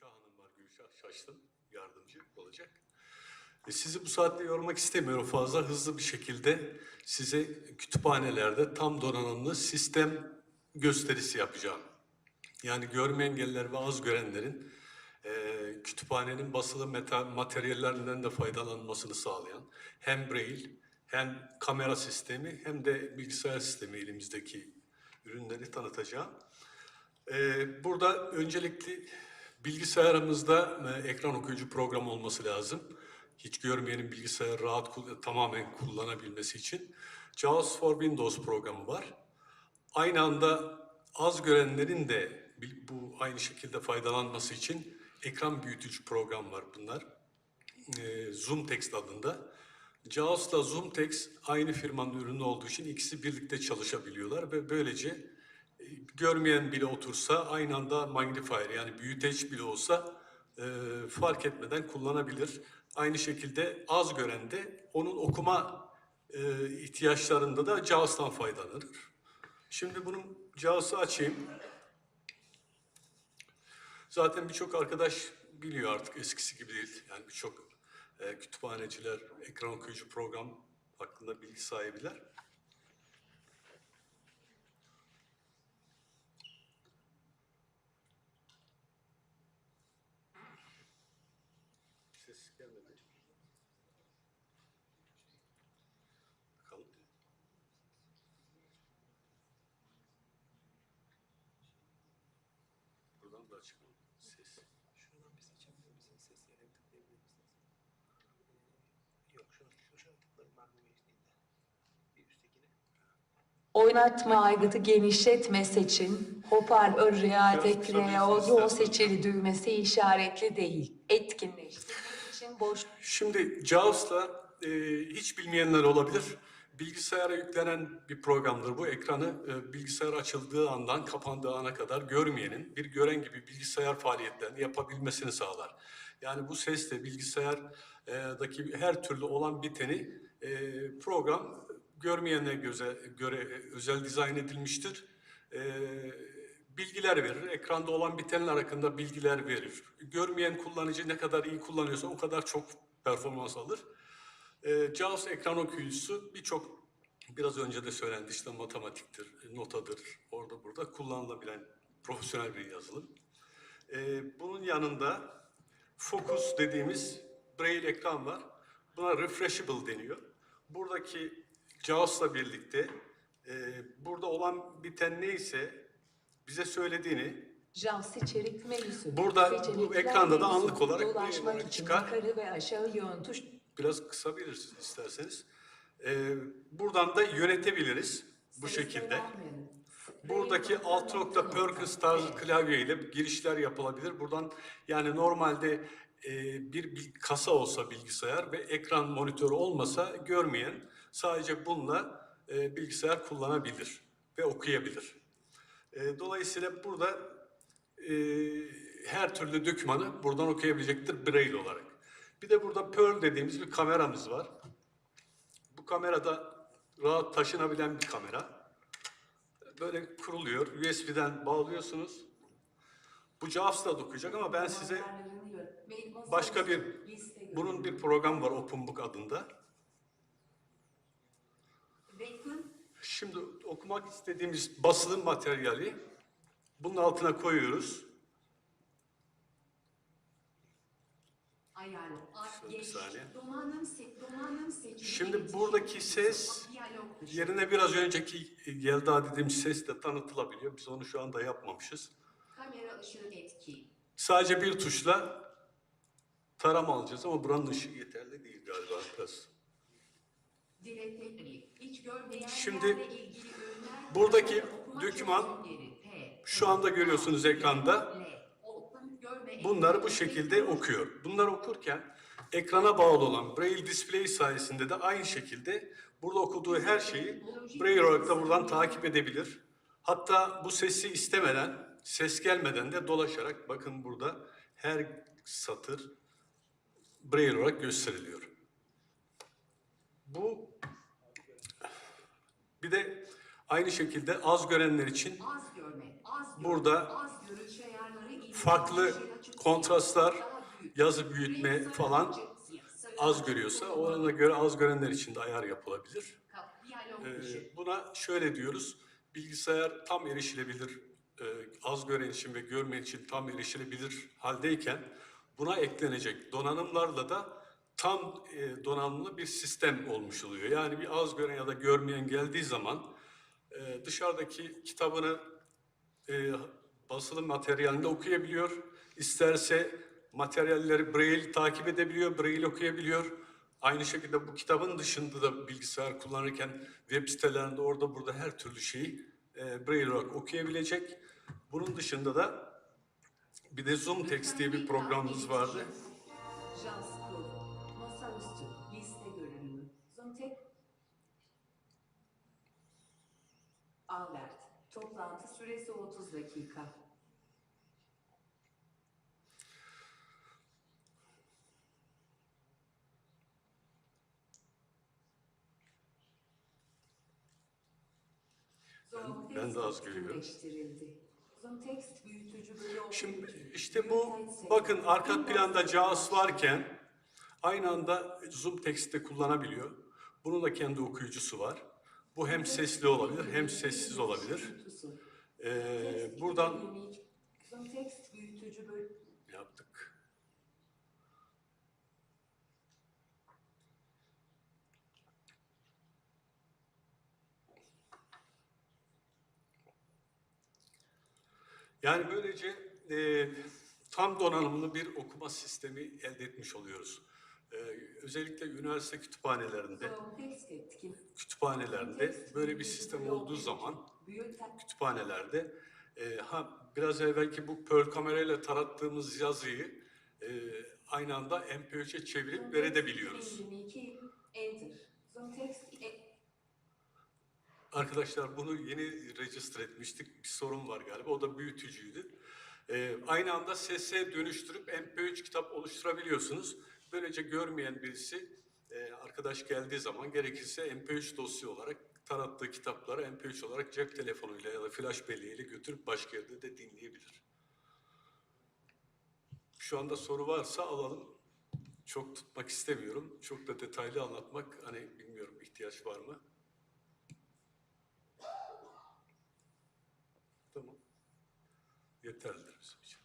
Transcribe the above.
Gülşah Hanım var. Gülşah Şaştın yardımcı olacak. E, sizi bu saatte yormak istemiyorum fazla. Hızlı bir şekilde size kütüphanelerde tam donanımlı sistem gösterisi yapacağım. Yani görme engelliler ve az görenlerin e, kütüphanenin basılı meta, materyallerinden de faydalanmasını sağlayan hem braille hem kamera sistemi hem de bilgisayar sistemi elimizdeki ürünleri tanıtacağım. Ee, burada öncelikli bilgisayarımızda e, ekran okuyucu program olması lazım. Hiç görmeyenin bilgisayarı rahat tamamen kullanabilmesi için. JAWS for Windows programı var. Aynı anda az görenlerin de bu aynı şekilde faydalanması için ekran büyütücü program var bunlar. Ee, Zoom Text adında. JAWS'la Zoom Text aynı firmanın ürünü olduğu için ikisi birlikte çalışabiliyorlar ve böylece e, görmeyen bile otursa aynı anda magnifier yani büyüteç bile olsa e, fark etmeden kullanabilir. Aynı şekilde az gören de onun okuma e, ihtiyaçlarında da JAWS'tan faydalanır. Şimdi bunun JAWS'ı açayım. Zaten birçok arkadaş biliyor artık eskisi gibi değil. Yani birçok e, kütüphaneciler, ekran okuyucu program hakkında bilgi sahibiler. Ses gelmedi. Bakalım. Buradan da açık mı? Ses. Şuradan bir seçebilir misiniz? Ses yerine tıklayabilir misiniz? Ee, Yok, şunu, şuna tıklarım ben bu geçtiğinde. Bir üsttekine. Oynatma aygıtı genişletme seçin. Hoparlör bir Audio ses seçili düğmesi işaretli değil. Etkinleştirmek için boş Şimdi JAWS'la e, hiç bilmeyenler olabilir. Bilgisayara yüklenen bir programdır bu. Ekranı e, bilgisayar açıldığı andan kapandığı ana kadar görmeyenin bir gören gibi bilgisayar faaliyetlerini yapabilmesini sağlar. Yani bu sesle bilgisayardaki her türlü olan biteni e, program görmeyene göze, göre özel dizayn edilmiştir. E, bilgiler verir. Ekranda olan bitenler hakkında bilgiler verir. Görmeyen kullanıcı ne kadar iyi kullanıyorsa o kadar çok performans alır. E, JAWS ekran okuyucusu birçok biraz önce de söylendi işte matematiktir, notadır, orada burada kullanılabilen profesyonel bir yazılım. E, bunun yanında Focus dediğimiz Braille ekran var. Buna refreshable deniyor. Buradaki JAWS'la birlikte e, burada olan biten neyse bize söylediğini JAWS içerik menüsü. Burada bu ekranda da anlık olarak Dolaşmak bir için çıkar. yukarı ve aşağı yön tuş biraz kısabilirsiniz isterseniz. E, buradan da yönetebiliriz bu şekilde. Buradaki alt nokta Perkins tarzı klavye ile girişler yapılabilir. Buradan yani normalde e, bir, bir kasa olsa bilgisayar ve ekran monitörü olmasa görmeyen sadece bununla e, bilgisayar kullanabilir ve okuyabilir. E, dolayısıyla burada e, her türlü dokümanı buradan okuyabilecektir Braille olarak. Bir de burada Pearl dediğimiz bir kameramız var. Bu kamerada rahat taşınabilen bir kamera böyle kuruluyor. USB'den bağlıyorsunuz. Bu JAWS'la da okuyacak ama ben size başka bir, bunun bir program var OpenBook adında. Şimdi okumak istediğimiz basılı materyali bunun altına koyuyoruz. Ayarlı. Şöyle bir saniye. Şimdi buradaki ses yerine biraz önceki Yelda dediğimiz ses de tanıtılabiliyor. Biz onu şu anda yapmamışız. Kamera ışığı etki. Sadece bir tuşla tarama alacağız ama buranın ışığı yeterli değil galiba biraz. Şimdi. Buradaki. P. şu anda görüyorsunuz ekranda. Bunları bu şekilde okuyor. Bunları okurken ekrana bağlı olan Braille Display sayesinde de aynı şekilde burada okuduğu her şeyi Braille olarak da buradan takip edebilir. Hatta bu sesi istemeden, ses gelmeden de dolaşarak bakın burada her satır Braille olarak gösteriliyor. Bu bir de aynı şekilde az görenler için Az görme, az görme, Burada az görüş ayarları farklı kontrastlar, yazı büyütme falan az görüyorsa ona göre az görenler için de ayar yapılabilir. Ee, buna şöyle diyoruz. Bilgisayar tam erişilebilir, e, az gören için ve görmeyen için tam erişilebilir haldeyken buna eklenecek donanımlarla da tam e, donanımlı bir sistem olmuş oluyor. Yani bir az gören ya da görmeyen geldiği zaman e, dışarıdaki kitabını e, basılı materyalinde okuyabiliyor. İsterse materyalleri Braille takip edebiliyor, Braille okuyabiliyor. Aynı şekilde bu kitabın dışında da bilgisayar kullanırken web sitelerinde orada burada her türlü şeyi e, Braille olarak okuyabilecek. Bunun dışında da bir de Zoom Text diye bir programımız vardı. Masaüstü. Liste görünümü. Zontek. Albert. Toplantı süresi 30 dakika. Ben- ben de az bölü Şimdi işte bu bakın arka planda JAWS varken aynı anda Zoom Text'te kullanabiliyor. Bunun da kendi okuyucusu var. Bu hem sesli olabilir hem sessiz olabilir. Ee, buradan yaptık. Yani böylece e, tam donanımlı bir okuma sistemi elde etmiş oluyoruz. E, özellikle üniversite kütüphanelerinde, kütüphanelerinde böyle bir sistem olduğu zaman kütüphanelerde e, ha biraz evvelki bu Pearl kamerayla tarattığımız yazıyı e, aynı anda MP3'e çevirip verebiliyoruz. 2022 Enter. Zoom text e- Arkadaşlar bunu yeni register etmiştik. Bir sorun var galiba. O da büyütücüydü. Ee, aynı anda sese dönüştürüp MP3 kitap oluşturabiliyorsunuz. Böylece görmeyen birisi e, arkadaş geldiği zaman gerekirse MP3 dosya olarak tarattığı kitapları MP3 olarak cep telefonuyla ya da flash belleğiyle götürüp başka yerde de dinleyebilir. Şu anda soru varsa alalım. Çok tutmak istemiyorum. Çok da detaylı anlatmak hani bilmiyorum ihtiyaç var mı? Tamam. Yeterlidir bizim için.